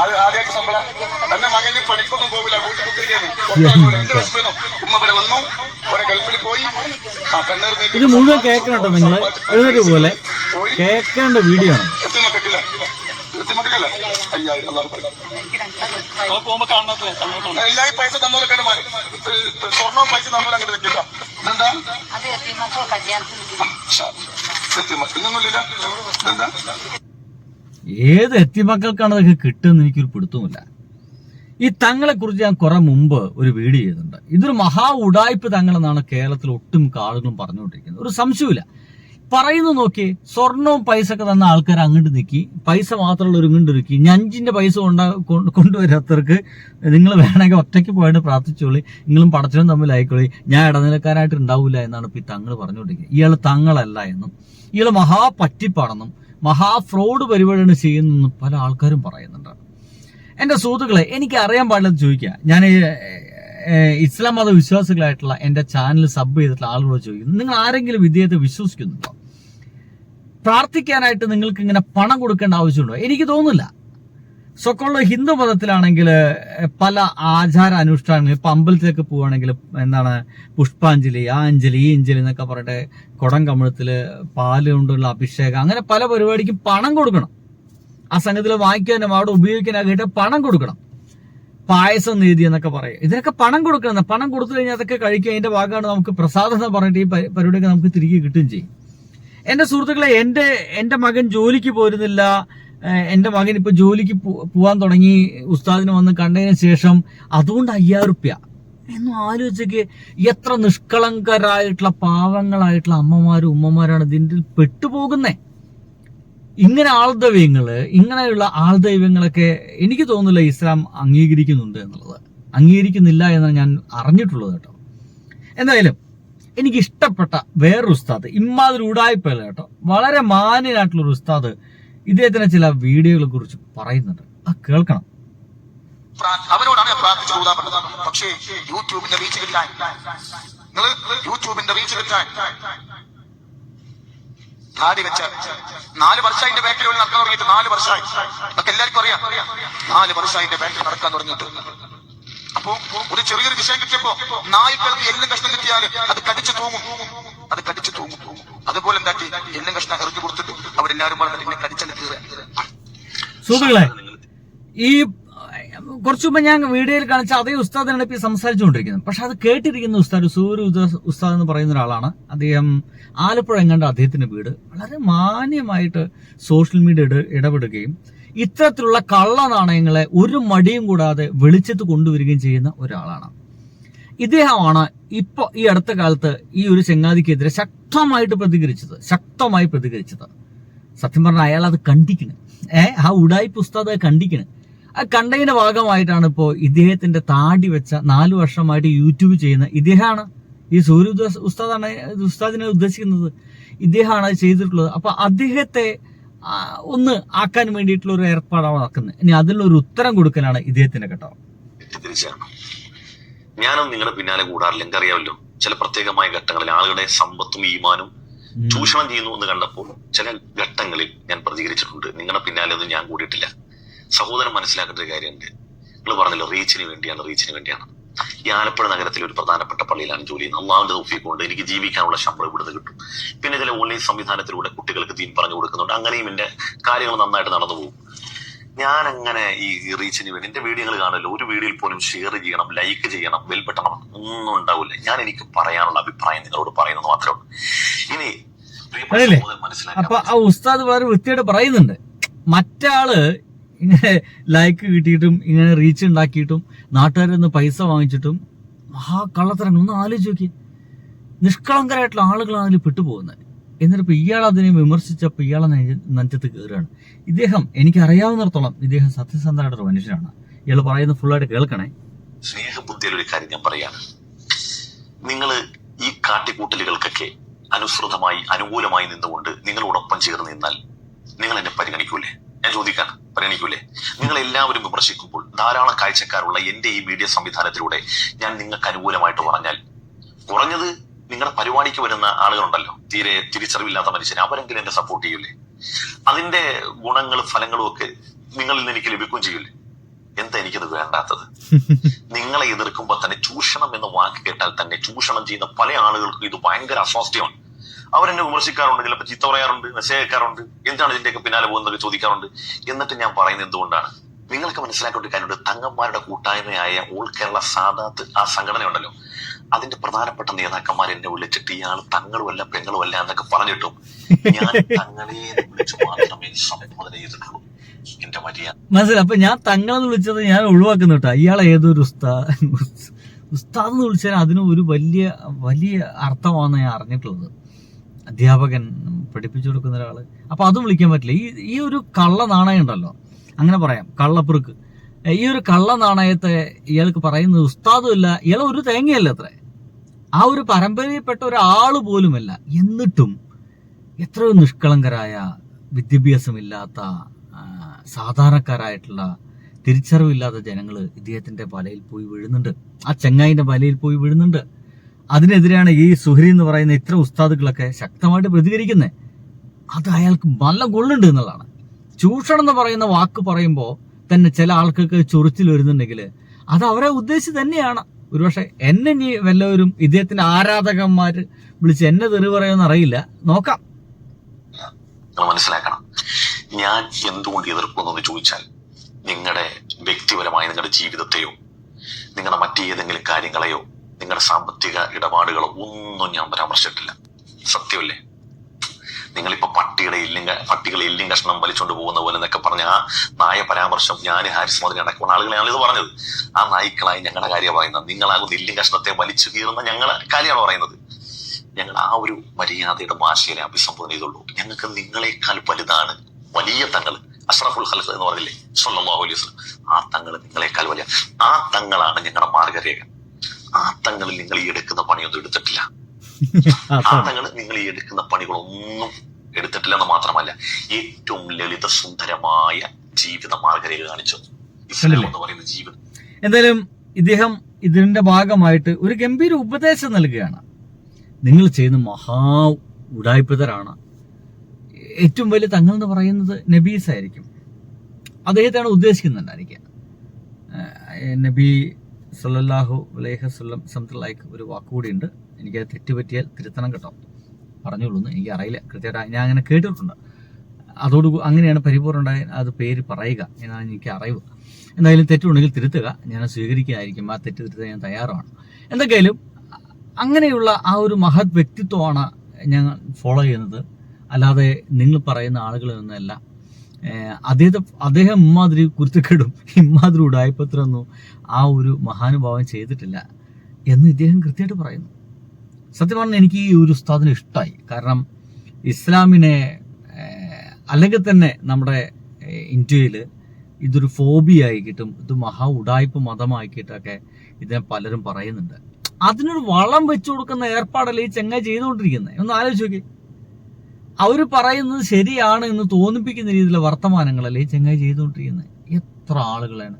ആദ്യമായിട്ട് സംഭവം എന്റെ മകന് പണിക്കൊന്നും പോകില്ല വീട്ടിൽ കുത്തിരിക്കുന്നു പുറത്താക്കൂല എന്റെ ഹസ്ബൻഡും ഉമ്മ ഇവിടെ വന്നു ഇവിടെ ഗൾഫിൽ പോയി. ഇത് മുഴുവൻ കേൾക്കണം നിങ്ങൾ? എഴുന്നേറ്റ് പോലെ? കേൾക്കേണ്ട വീഡിയോ ആണ്. അയ്യായിരം എല്ലാ പൈസ തന്നോലൊക്കെ മാറി. സ്വർണവും പൈസ വെക്കില്ല. എന്താ എന്താ? ഏത് എത്തിമക്കൾക്കാണ് അതൊക്കെ കിട്ടുമെന്ന് എനിക്കൊരു പിടുത്തമില്ല ഈ തങ്ങളെ കുറിച്ച് ഞാൻ കുറെ മുമ്പ് ഒരു വീഡിയോ ചെയ്തിട്ടുണ്ട്. ഇതൊരു മഹാ ഉടായ്പ് തങ്ങളെന്നാണ് കേരളത്തിൽ ഒട്ടുമിക്ക ആളുകളും പറഞ്ഞുകൊണ്ടിരിക്കുന്നത്. ഒരു സംശയമില്ല പറയുന്നു നോക്കി സ്വർണവും പൈസ ഒക്കെ തന്ന ആൾക്കാർ അങ്ങോട്ട് നിൽക്കി പൈസ മാത്രമുള്ള ഒരു ഇങ്ങോട്ട് ഒരുക്കി ഞഞ്ചിന്റെ പൈസ കൊണ്ടാ കൊണ്ടുവരാത്തവർക്ക് നിങ്ങൾ വേണമെങ്കിൽ ഒറ്റയ്ക്ക് പോയിട്ട് പ്രാർത്ഥിച്ചോളി. നിങ്ങളും പടച്ചവനും തമ്മിലായിക്കോളി ഞാൻ ഇടനിലക്കാരായിട്ട് ഉണ്ടാവില്ല എന്നാണ് ഇപ്പൊ ഈ തങ്ങൾ പറഞ്ഞുകൊണ്ടിരിക്കുന്നത്. ഇയാൾ തങ്ങളല്ല എന്നും. ഇയാൾ മഹാ പറ്റിപ്പാണെന്നും മഹാ ഫ്രോഡ് പരിപാടിയാണ് ചെയ്യുന്നതെന്നും പല ആൾക്കാരും പറയുന്നുണ്ട്. എന്റെ സുഹൃത്തുക്കളെ എനിക്ക് അറിയാൻ പാടില്ലെന്ന് ചോദിക്കുക. ഞാൻ ഇസ്ലാം മത വിശ്വാസികളായിട്ടുള്ള എന്റെ ചാനൽ സബ് ചെയ്തിട്ടുള്ള ആളുകളോട് ചോദിക്കുന്നു. നിങ്ങൾ ആരെങ്കിലും വിദ്യത്തെ വിശ്വസിക്കുന്നുണ്ടോ? പ്രാർത്ഥിക്കാനായിട്ട് നിങ്ങൾക്ക് ഇങ്ങനെ പണം കൊടുക്കേണ്ട ആവശ്യമുണ്ടോ? എനിക്ക് തോന്നുന്നില്ല. സൊക്കൊള്ള ഹിന്ദു മതത്തിലാണെങ്കിൽ പല ആചാര അനുഷ്ഠാനങ്ങൾ ഇപ്പൊ അമ്പലത്തിലേക്ക് പോവുകയാണെങ്കിൽ എന്താണ് പുഷ്പാഞ്ജലി ആ അഞ്ജലി ഈ അഞ്ജലി എന്നൊക്കെ പറഞ്ഞിട്ട് കുടം കമിഴത്തിൽ പാൽ കൊണ്ടുള്ള അഭിഷേകം അങ്ങനെ പല പരിപാടിക്കും പണം കൊടുക്കണം. ആ സംഘത്തിൽ വാങ്ങിക്കാനും അവിടെ ഉപയോഗിക്കാനായിട്ട് പണം കൊടുക്കണം. പായസം നീതി എന്നൊക്കെ പറയും. ഇതിനൊക്കെ പണം കൊടുക്കണം. പണം കൊടുത്തു കഴിഞ്ഞാൽ അതൊക്കെ കഴിക്കുക അതിന്റെ ഭാഗമാണ് നമുക്ക് പ്രസാദം എന്ന് പറഞ്ഞിട്ട് ഈ പരിപാടിയൊക്കെ നമുക്ക് തിരികെ കിട്ടുകയും ചെയ്യും. എന്റെ സുഹൃത്തുക്കളെ എന്റെ എന്റെ മകൻ ജോലിക്ക് പോരുന്നില്ല. എന്റെ മകൻ ഇപ്പൊ ജോലിക്ക് പോവാൻ തുടങ്ങി ഉസ്താദിനെ വന്ന് കണ്ടതിന് ശേഷം അതുകൊണ്ട് അയ്യായിരം റുപ്യ എന്നും ആലോചിച്ചേക്ക് എത്ര നിഷ്കളങ്കരായിട്ടുള്ള പാവങ്ങളായിട്ടുള്ള അമ്മമാരും ഉമ്മമാരാണ് ഇതിന്റെ പെട്ടുപോകുന്നേ. ഇങ്ങനെ ആൾദൈവങ്ങൾ ഇങ്ങനെയുള്ള ആൾദൈവങ്ങളൊക്കെ എനിക്ക് തോന്നുന്നില്ല ഇസ്ലാം അംഗീകരിക്കുന്നുണ്ട് എന്നുള്ളത്. അംഗീകരിക്കുന്നില്ല എന്നാണ് ഞാൻ അറിഞ്ഞിട്ടുള്ളത് കേട്ടോ. എന്തായാലും എനിക്ക് ഇഷ്ടപ്പെട്ട വേറൊരു ഉസ്താദ് ഇമ്മാതിരി ഉടായ്പല്ല കേട്ടോ. വളരെ മാന്യനായിട്ടുള്ള ഒരു ഉസ്താദ് ഇദ്ദേഹത്തിന്റെ ചില വീഡിയോകളെ കുറിച്ച് പറയുന്നുണ്ട്. ആ കേൾക്കണം. അവരോടാണ് ഞാൻ പ്രാർത്ഥിച്ചു ഊതാപ്പെട്ടത് പക്ഷേ യൂട്യൂബിന്റെ റീച്ച് കിട്ടാൻ. നിങ്ങൾ യൂട്യൂബിന്റെ റീച്ച് കിട്ടാൻ. താടി വെച്ച നാല് വർഷം അതിന്റെ ബാക്കിൽ നടക്കാൻ തുടങ്ങിയിട്ട് നാല് വർഷമായി. നമുക്ക് എല്ലാവർക്കും അറിയാം. നാല് വർഷം അതിന്റെ ബാക്കിൽ നടക്കാൻ തുടങ്ങിയിട്ട്. ഒരു ചെറിയൊരു വിഷയം കിട്ടിയപ്പോ നായ്ക്കൾക്ക് എല്ലാം കഷ്ണം കിട്ടിയാൽ അത് കടിച്ചു തൂങ്ങും. അത് കടിച്ചു തൂങ്ങും. അതുപോലെ എന്താക്കി? എല്ലാം കഷ്ണം എറിഞ്ഞു കൊടുത്തിട്ട് അവരെല്ലാരും പറഞ്ഞിട്ട് കടിച്ചാൽ കീറുക സുഹൃത്തുക്കളെ ഈ കുറച്ചു മുമ്പ് ഞാൻ വീഡിയോയിൽ കാണിച്ച അതേ ഉസ്താദിനാണ് ഇപ്പൊ ഈ സംസാരിച്ചുകൊണ്ടിരിക്കുന്നത്. പക്ഷെ അത് കേട്ടിരിക്കുന്ന ഉസ്താദ് സൂര്യ ഉസ്താദ് എന്ന് പറയുന്ന ഒരാളാണ്. അദ്ദേഹം ആലപ്പുഴ എങ്ങാണ്ട് അദ്ദേഹത്തിന്റെ വീട് വളരെ മാന്യമായിട്ട് സോഷ്യൽ മീഡിയ ഇട- ഇടപെടുകയും ഇത്തരത്തിലുള്ള കള്ള നാണയങ്ങളെ ഒരു മടിയും കൂടാതെ വെളിച്ചത്ത് കൊണ്ടുവരികയും ചെയ്യുന്ന ഒരാളാണ്. ഇദ്ദേഹമാണ് ഇപ്പൊ ഈ അടുത്ത കാലത്ത് ഈ ഒരു ചെങ്ങാതിക്കെതിരെ ശക്തമായിട്ട് പ്രതികരിച്ചത്. ശക്തമായി പ്രതികരിച്ചത്. സത്യം പറഞ്ഞാൽ അയാൾ അത് കണ്ടിക്കണ് ഏ ആ ഉടായി പുസ്തകം കണ്ടിക്കണ് ആ കണ്ടതിന്റെ ഭാഗമായിട്ടാണ് ഇപ്പോൾ ഇദ്ദേഹത്തിന്റെ താടി വെച്ച നാല് വർഷമായിട്ട് യൂട്യൂബ് ചെയ്യുന്ന ഇദ്ദേഹമാണ് ഈ സൂര്യ ഉസ്താദാണ് ഉസ്താദിനെ ഉദ്ദേശിക്കുന്നത്. ഇദ്ദേഹമാണ് ചെയ്തിട്ടുള്ളത്. അപ്പൊ അദ്ദേഹത്തെ ഒന്ന് ആക്കാൻ വേണ്ടിയിട്ടുള്ള ഒരു ഏർപ്പാടാണ് നടക്കുന്നത്. ഇനി അതിലൊരു ഉത്തരം കൊടുക്കലാണ് ഇദ്ദേഹത്തിന്റെ കേട്ടോ. തെറ്റിദ്ധരിച്ചാണ് ഞാനും നിങ്ങളുടെ പിന്നാലെ കൂടാറില്ല. എനിക്കറിയാമല്ലോ ചില പ്രത്യേകമായ ഘട്ടങ്ങളിൽ ആളുകളുടെ സമ്പത്തും ഈമാനും ചൂഷണം ചെയ്യുന്നു എന്ന് കണ്ടപ്പോൾ ചില ഘട്ടങ്ങളിൽ ഞാൻ പ്രതികരിച്ചിട്ടുണ്ട്. നിങ്ങളുടെ പിന്നാലെ ഒന്നും ഞാൻ കൂടിയിട്ടില്ല. സഹോദരൻ മനസ്സിലാക്കേണ്ട ഒരു കാര്യമുണ്ട്. നിങ്ങൾ പറഞ്ഞല്ലോ റീച്ചിന് വേണ്ടിയാണ് റീച്ചിന് വേണ്ടിയാണ്. ഈ ആലപ്പുഴ നഗരത്തിലെ ഒരു പ്രധാനപ്പെട്ട പള്ളിയിലാണ് ജോലി ചെയ്യുന്നത്. അള്ളാഹുന്റെ തൗഫീഖ് കൊണ്ട് എനിക്ക് ജീവിക്കാനുള്ള ശമ്പളം ഇവിടുന്ന് കിട്ടും. പിന്നെ ചില ഓൺലൈൻ സംവിധാനത്തിലൂടെ കുട്ടികൾക്ക് തീൻ പറഞ്ഞു കൊടുക്കുന്നുണ്ട്. അങ്ങനെയും എന്റെ കാര്യങ്ങൾ നന്നായിട്ട് നടന്നു പോകും. ഞാൻ അങ്ങനെ ഈ റീച്ചിന് വേണ്ടി എന്റെ വീഡിയോകൾ കാണുമല്ലോ. ഒരു വീഡിയോയിൽ പോലും ഷെയർ ചെയ്യണം ലൈക്ക് ചെയ്യണം ബെൽ ബട്ടൺ ഒന്നും ഉണ്ടാവില്ല. ഞാൻ എനിക്ക് പറയാനുള്ള അഭിപ്രായം നിങ്ങളോട് പറയുന്നത് മാത്രമേ ഉള്ളൂ. ഇനി? സഹോദരൻ അപ്പൊ ആ ഉസ്താദ് വളരെ വൃത്തിയായിട്ട് പറയുന്നുണ്ട്. മറ്റാൾ ഇങ്ങനെ ലൈക്ക് കിട്ടിയിട്ടും ഇങ്ങനെ റീച്ച് ഉണ്ടാക്കിയിട്ടും നാട്ടുകാരിൽ നിന്ന് പൈസ വാങ്ങിച്ചിട്ടും മഹാ കള്ളത്തരങ്ങൾ ഒന്ന് ആലോചിച്ച് നോക്കി. നിഷ്കളങ്കരായിട്ടുള്ള ആളുകളാണ് അതിൽ പെട്ടുപോകുന്നത്. എന്നിട്ട് ഇപ്പൊ ഇയാൾ അതിനെ വിമർശിച്ചപ്പോൾ ഇയാളെ നെഞ്ച- നെഞ്ചത്ത് കയറുകയാണ്. ഇദ്ദേഹം എനിക്ക് അറിയാവുന്നിടത്തോളം ഇദ്ദേഹം സത്യസന്ധനായിട്ടൊരു മനുഷ്യനാണ്. ഇയാൾ പറയുന്നത് ഫുള്ളായിട്ട് കേൾക്കണേ. സ്നേഹബുദ്ധിയിൽ ഒരു കാര്യം ഞാൻ പറയാണ് നിങ്ങൾ ഈ കാട്ടിക്കൂട്ടലുകൾക്കൊക്കെ അനുസൃതമായി അനുകൂലമായി നിന്നുകൊണ്ട് നിങ്ങളോടൊപ്പം ചേർന്ന് നിന്നാൽ നിങ്ങൾ എന്നെ പരിഗണിക്കൂലേ? ഞാൻ ചോദിക്കാൻ പരിഗണിക്കൂലേ നിങ്ങൾ എല്ലാവരും വിമർശിക്കുമ്പോൾ ധാരാളം കാഴ്ചക്കാരുള്ള എന്റെ ഈ മീഡിയ സംവിധാനത്തിലൂടെ ഞാൻ നിങ്ങൾക്ക് അനുകൂലമായിട്ട് പറഞ്ഞാൽ കുറഞ്ഞത് നിങ്ങളുടെ പരിപാടിക്ക് വരുന്ന ആളുകളുണ്ടല്ലോ. തീരെ തിരിച്ചറിവില്ലാത്ത മനുഷ്യനെ അവരെങ്കിലും എന്നെ സപ്പോർട്ട് ചെയ്യൂലേ? അതിന്റെ ഗുണങ്ങളും ഫലങ്ങളും ഒക്കെ നിങ്ങളിൽ നിന്ന് എനിക്ക് ലഭിക്കുകയും ചെയ്യൂലേ? എന്താ എനിക്കത് വേണ്ടാത്തത്? നിങ്ങളെ എതിർക്കുമ്പോൾ തന്നെ ചൂഷണം എന്ന വാക്ക് കേട്ടാൽ തന്നെ ചൂഷണം ചെയ്യുന്ന പല ആളുകൾക്കും ഇത് ഭയങ്കര അസ്വാസ്ഥ്യമാണ്. അവരെന്നെ വിമർശിക്കാറുണ്ട് ചിലപ്പോൾ ചീത്ത പറയാറുണ്ട് മെസ്സേജ് അയക്കാറുണ്ട് എന്താണ് ഇതിന്റെയൊക്കെ പിന്നാലെ പോകുന്നതൊക്കെ ചോദിക്കാറുണ്ട്. എന്നിട്ട് ഞാൻ പറയുന്നത് എന്തുകൊണ്ടാണ്? നിങ്ങൾക്ക് മനസ്സിലാക്കേണ്ട കാര്യമുണ്ട്. തങ്ങന്മാരുടെ കൂട്ടായ്മയായ ഓൾ കേരള സാദാത്ത് ആ സംഘടനയുണ്ടല്ലോ. അതിന്റെ പ്രധാനപ്പെട്ട നേതാക്കന്മാർ എന്നെ വിളിച്ചിട്ട് ഇയാൾ തങ്ങളും അല്ല പെങ്ങളും അല്ല എന്നൊക്കെ പറഞ്ഞിട്ടും ഞാൻ തങ്ങളെ വിളിച്ചു മാത്രമേ സംബോധന ചെയ്തിട്ടുള്ളൂ. എന്റെ മര്യാദ. മനസ്സിലായി. അപ്പൊ ഞാൻ തങ്ങളെന്ന് വിളിച്ചത് ഞാൻ ഒഴിവാക്കുന്നു കേട്ടോ ഇയാളെ ഏതൊരു ഉസ്താദ് ഉസ്താദ് എന്ന് വിളിച്ചാൽ അതിന് ഒരു വലിയ വലിയ അർത്ഥമാണെന്ന് ഞാൻ അറിഞ്ഞിട്ടുള്ളത്. അധ്യാപകൻ പഠിപ്പിച്ചു കൊടുക്കുന്ന ഒരാൾ. അപ്പൊ അതും വിളിക്കാൻ പറ്റില്ല. ഈ ഈ ഒരു കള്ള നാണയം ഉണ്ടല്ലോ. അങ്ങനെ പറയാം. കള്ളപ്പുറുക്ക്. ഈ ഒരു കള്ള നാണയത്തെ ഇയാൾക്ക് പറയുന്നത് ഉസ്താദും ഇല്ല ഇയാൾ ഒരു തേങ്ങയല്ല അത്ര. ആ ഒരു പരമ്പരയിൽപ്പെട്ട ഒരാൾ പോലുമല്ല. എന്നിട്ടും എത്രയോ നിഷ്കളങ്കരായ വിദ്യാഭ്യാസമില്ലാത്ത സാധാരണക്കാരായിട്ടുള്ള തിരിച്ചറിവില്ലാത്ത ജനങ്ങൾ ഇദ്ദേഹത്തിന്റെ വലയിൽ പോയി വീഴുന്നുണ്ട്. ആ ചെങ്ങായിന്റെ വലയിൽ പോയി വീഴുന്നുണ്ട്. അതിനെതിരെയാണ് ഈ സുഹരി എന്ന് പറയുന്ന ഇത്ര ഉസ്താദുകളൊക്കെ ശക്തമായിട്ട് പ്രതികരിക്കുന്നത് അത് അയാൾക്ക് നല്ല കൊള്ളുണ്ട് എന്നുള്ളതാണ്. ചൂഷണം എന്ന് പറയുന്ന വാക്ക് പറയുമ്പോൾ തന്നെ ചില ആൾക്കൊക്കെ ചൊറിച്ചിൽ വരുന്നുണ്ടെങ്കിൽ അത് അവരെ ഉദ്ദേശിച്ച് തന്നെയാണ്. ഒരുപക്ഷെ എന്നെ ഇനി വല്ലവരും ഇദ്ദേഹത്തിന്റെ ആരാധകന്മാർ വിളിച്ച് എന്നെ തെറി പറയുമെന്ന് അറിയില്ല. നോക്കാം. മനസ്സിലാക്കണം. ഞാൻ എന്തുകൊണ്ട് എതിർക്കുന്നു ചോദിച്ചാൽ നിങ്ങളുടെ വ്യക്തിപരമായ നിങ്ങളുടെ ജീവിതത്തെയോ നിങ്ങളുടെ മറ്റേതെങ്കിലും കാര്യങ്ങളെയോ നിങ്ങളുടെ സാമ്പത്തിക ഇടപാടുകൾ ഒന്നും ഞാൻ പരാമർശിച്ചിട്ടില്ല. സത്യമല്ലേ? നിങ്ങളിപ്പോ പട്ടിയുടെ എല്ലും പട്ടികളെ എല്ലും കഷ്ണം വലിച്ചുകൊണ്ട് പോകുന്ന പോലെ എന്നൊക്കെ പറഞ്ഞ ആ നായ പരാമർശം ഞാൻ ഹാരിസ് മോദിനെ അടക്കമുള്ള ആളുകളെയാണ് ഇത് പറഞ്ഞത്. ആ നായ്ക്കളായി ഞങ്ങളുടെ കാര്യം പറയുന്നത്. നിങ്ങളാകുന്ന എല്ലും കഷ്ണത്തെ വലിച്ചു കീറുന്ന ഞങ്ങളെ കാര്യമാണ് പറയുന്നത്. ഞങ്ങൾ ആ ഒരു മര്യാദയുടെ ഭാഷയിലെ അഭിസംബോധന ചെയ്തുള്ളൂ. ഞങ്ങൾക്ക് നിങ്ങളെക്കാൾ വലുതാണ് വലിയ തങ്ങൾ അഷ്റഫുൽ ഖൽഖ് എന്ന് പറഞ്ഞില്ലേ? സ്വന്തം അലൈഹി ആ തങ്ങൾ നിങ്ങളെക്കാൾ വലിയ. ആ തങ്ങളാണ് ഞങ്ങളുടെ മാർഗരേഖ. ആ തങ്ങളിൽ നിങ്ങൾ ഈ എടുക്കുന്ന പണിയൊന്നും എടുത്തിട്ടില്ല. ആട്ടങ്ങൾ നിങ്ങൾ ഈ എടുക്കുന്ന പണികളൊന്നും എടുത്തിട്ടില്ല എന്ന് മാത്രമല്ല ഏറ്റവും ലളിത സുന്ദരമായ ജീവിത മാർഗരേഖ കാണിച്ചു. എന്ന് പറയുന്ന ജീവിതം എന്തായാലും ഇദ്ദേഹം ഇതിന്റെ ഭാഗമായിട്ട് ഒരു ഗംഭീര ഉപദേശം നൽകുകയാണ്. നിങ്ങൾ ചെയ്യുന്ന മഹാ ഉടായ്പിതരാണ്. ഏറ്റവും വലിയ തങ്ങൾ എന്ന് പറയുന്നത് നബീസ് ആയിരിക്കും അദ്ദേഹത്തെയാണ് ഉദ്ദേശിക്കുന്നുണ്ടായിരിക്കുക നബി സല്ലല്ലാഹു അലൈഹി വസല്ലം സംതിങ് ലൈക്ക് ഒരു വാക്കുകൂടി ഉണ്ട് എനിക്ക് തെറ്റുപറ്റിയാൽ തിരുത്തണം കേട്ടോ. പറഞ്ഞോളൂന്ന് എനിക്ക് അറിയില്ല. കൃത്യമായിട്ട് ഞാൻ അങ്ങനെ കേട്ടിട്ടുണ്ട്. അതോട് അങ്ങനെയാണ് പരിപൂർണ ഉണ്ടായ അത് പേര് പറയുക എന്നാണ് എനിക്ക് അറിവ്. എന്തായാലും തെറ്റുണ്ടെങ്കിൽ തിരുത്തുക. ഞാൻ സ്വീകരിക്കുകയായിരിക്കും. ആ തെറ്റ് തിരുത്താൻ ഞാൻ തയ്യാറാണ്. എന്തൊക്കെയാലും അങ്ങനെയുള്ള ആ ഒരു മഹത് വ്യക്തിത്വമാണ് ഞങ്ങൾ ഫോളോ ചെയ്യുന്നത്. അല്ലാതെ നിങ്ങൾ പറയുന്ന ആളുകളിൽ നിന്നല്ല അദ്ദേഹത്തെ അദ്ദേഹം ഇമ്മാതിരി കുരുത്തക്കേടും ഇമ്മാതിരി ഉടായ്പത്രമൊന്നും ആ ഒരു മഹാനുഭാവം ചെയ്തിട്ടില്ല എന്ന് ഇദ്ദേഹം കൃത്യമായിട്ട് പറയുന്നു. സത്യം പറഞ്ഞാൽ എനിക്ക് ഈ ഒരു ഉസ്താദിനെ ഇഷ്ടമായി കാരണം ഇസ്ലാമിനെ അല്ലെങ്കിൽ തന്നെ നമ്മുടെ ഇന്ത്യയിൽ ഇതൊരു ഫോബിയായിക്കിട്ടും ഇത് മഹാ ഉടായ്പ മതമാക്കിയിട്ടൊക്കെ ഇതിനെ പലരും പറയുന്നുണ്ട്. അതിനൊരു വളം വെച്ചു കൊടുക്കുന്ന ഏർപ്പാടല്ലേ ഈ ചെങ്ങ ചെയ്തുകൊണ്ടിരിക്കുന്നത് ഒന്ന് ആലോചിച്ച് നോക്കി. അവർ പറയുന്നത് ശരിയാണ് എന്ന് തോന്നിപ്പിക്കുന്ന രീതിയിലുള്ള വർത്തമാനങ്ങളല്ലേ ഈ ചെങ്ങായി ചെയ്തുകൊണ്ടിരിക്കുന്നത് എത്ര ആളുകളാണ്.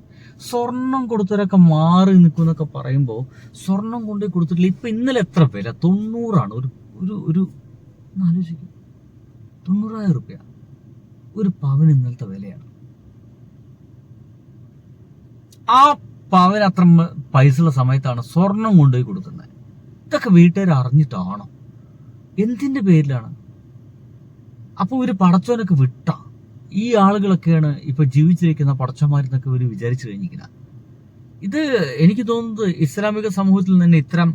സ്വർണം കൊടുത്തവരൊക്കെ മാറി നിൽക്കുന്നൊക്കെ പറയുമ്പോൾ സ്വർണം കൊണ്ടു കൊടുത്തിട്ടില്ല. ഇപ്പൊ ഇന്നലെ എത്ര വില തൊണ്ണൂറാണ്. ഒരു ഒരു ഒരു ആലോചിക്കും തൊണ്ണൂറായിരം റുപ്യ. ഒരു പവൻ ഇന്നലത്തെ വിലയാണ്. ആ പവൻ അത്ര പൈസ പൈസയുള്ള സമയത്താണ് സ്വർണം കൊണ്ടുപോയി കൊടുക്കുന്നത്. ഇതൊക്കെ വീട്ടുകാർ അറിഞ്ഞിട്ടാണോ എന്തിന്റെ പേരിലാണ്? അപ്പൊ ഒരു പടച്ചോനൊക്കെ വിട്ട. ഈ ആളുകളൊക്കെയാണ് ഇപ്പൊ ജീവിച്ചിരിക്കുന്ന പടച്ചന്മാരെന്നൊക്കെ ഒരു വിചാരിച്ചു കഴിഞ്ഞിരിക്കുന്നത് ഇത് എനിക്ക് തോന്നുന്നത് ഇസ്ലാമിക സമൂഹത്തിൽ തന്നെ ഇത്തരം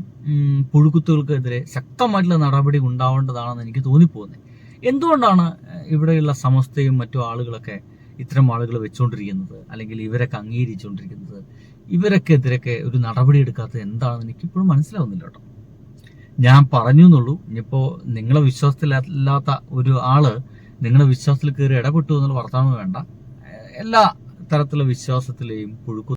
പുഴുക്കുത്തുകൾക്കെതിരെ ശക്തമായിട്ടുള്ള നടപടി ഉണ്ടാവേണ്ടതാണെന്ന് എനിക്ക് തോന്നിപ്പോകുന്നത് എന്തുകൊണ്ടാണ് ഇവിടെയുള്ള സമസ്തയും മറ്റു ആളുകളൊക്കെ ഇത്തരം ആളുകൾ വെച്ചുകൊണ്ടിരിക്കുന്നത് അല്ലെങ്കിൽ ഇവരൊക്കെ അംഗീകരിച്ചുകൊണ്ടിരിക്കുന്നത് ഇവരൊക്കെ എതിരൊക്കെ ഒരു നടപടി എടുക്കാത്തത് എന്താണെന്ന് എനിക്കിപ്പോഴും മനസ്സിലാവുന്നില്ല കേട്ടോ. ഞാൻ പറഞ്ഞു എന്നുള്ളൂ ഇനിയിപ്പോ നിങ്ങളെ വിശ്വാസത്തിലല്ലാത്ത ഒരു ആൾ നിങ്ങളെ വിശ്വാസത്തിൽ കയറി ഇടപെട്ടു എന്നുള്ള വർത്തമാനം വേണ്ട. എല്ലാ തരത്തിലുള്ള വിശ്വാസത്തിലെയും പുഴുക്കു